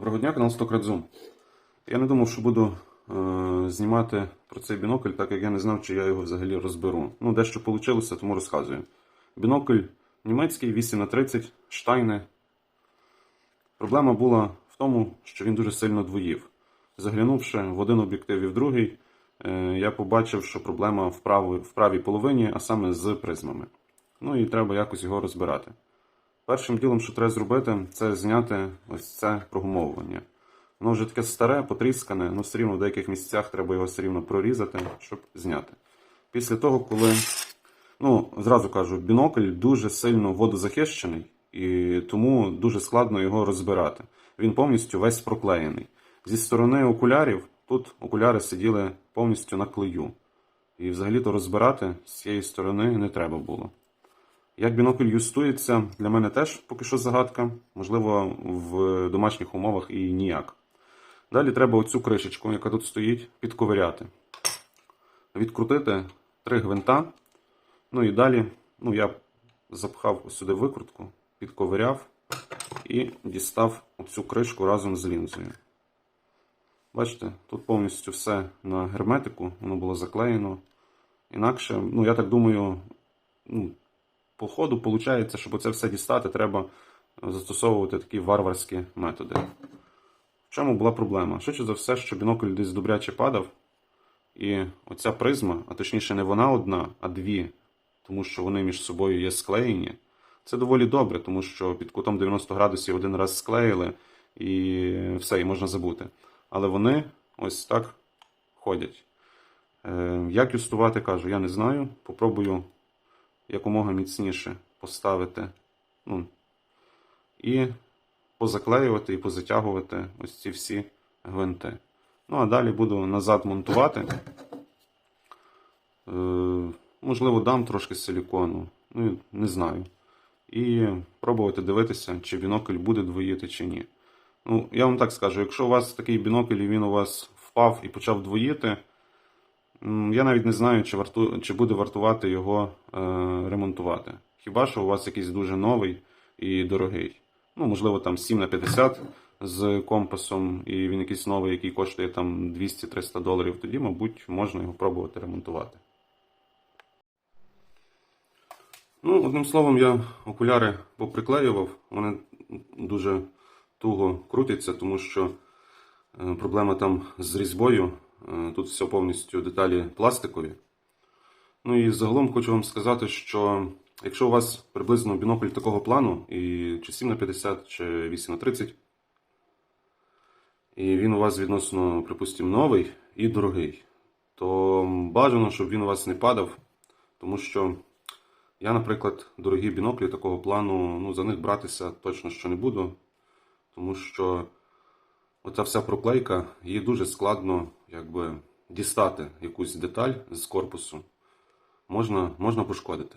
Доброго дня, канал Стокрадзум. Я не думав, що буду е, знімати про цей бінокль, так як я не знав, чи я його взагалі розберу. Ну, дещо вийшло, тому розказую. Бінокль німецький 8х30 Штайне. Проблема була в тому, що він дуже сильно двоїв. Заглянувши в один об'єктив і в другий, е, я побачив, що проблема в правій, в правій половині, а саме з призмами. Ну і треба якось його розбирати. Першим ділом, що треба зробити, це зняти ось це прогумовування. Воно вже таке старе, потріскане, але все рівно в деяких місцях треба його все рівно прорізати, щоб зняти. Після того, коли, ну, зразу кажу, бінокль дуже сильно водозахищений, і тому дуже складно його розбирати. Він повністю весь проклеєний. Зі сторони окулярів, тут окуляри сиділи повністю на клею. І взагалі-то розбирати з цієї сторони не треба було. Як бінокль юстується, для мене теж поки що загадка. Можливо, в домашніх умовах і ніяк. Далі треба оцю кришечку, яка тут стоїть, підковиряти. Відкрутити три гвинта. Ну і далі ну, я запхав сюди викрутку, підковиряв і дістав оцю кришку разом з лінзою. Бачите, тут повністю все на герметику, воно було заклеєно. Інакше, ну я так думаю, ну, по ходу виходить, щоб це все дістати, треба застосовувати такі варварські методи. В чому була проблема? Швидше за все, що бінокль десь добряче падав, і оця призма, а точніше, не вона одна, а дві, тому що вони між собою є склеєні. Це доволі добре, тому що під кутом 90 градусів один раз склеїли і все, і можна забути. Але вони ось так ходять. Е, Як юстувати, кажу, я не знаю. Попробую якомога міцніше поставити ну, і позаклеювати і позатягувати ось ці всі гвинти. Ну, а далі буду назад монтувати. Е, можливо, дам трошки силікону, ну, не знаю. І пробувати дивитися, чи бінокль буде двоїти, чи ні. Ну, я вам так скажу, якщо у вас такий бінокль і він у вас впав і почав двоїти, я навіть не знаю, чи, варту, чи буде вартувати його е, ремонтувати. Хіба що у вас якийсь дуже новий і дорогий. Ну, можливо, там 7 на 50 з компасом, і він якийсь новий, який коштує там 200-300 доларів, тоді, мабуть, можна його пробувати ремонтувати. Ну, одним словом, я окуляри поприклеював. Вони дуже туго крутяться, тому що е, проблема там з різьбою. Е, Тут все повністю деталі пластикові. Ну і загалом хочу вам сказати, що якщо у вас приблизно бінокль такого плану, і чи 7 на 50, чи 8 на 30, і він у вас відносно, припустимо, новий і дорогий, то бажано, щоб він у вас не падав, тому що я, наприклад, дорогі біноклі такого плану, ну, за них братися точно що не буду, тому що оця вся проклейка, її дуже складно якби, дістати якусь деталь з корпусу. Можна, можна пошкодити.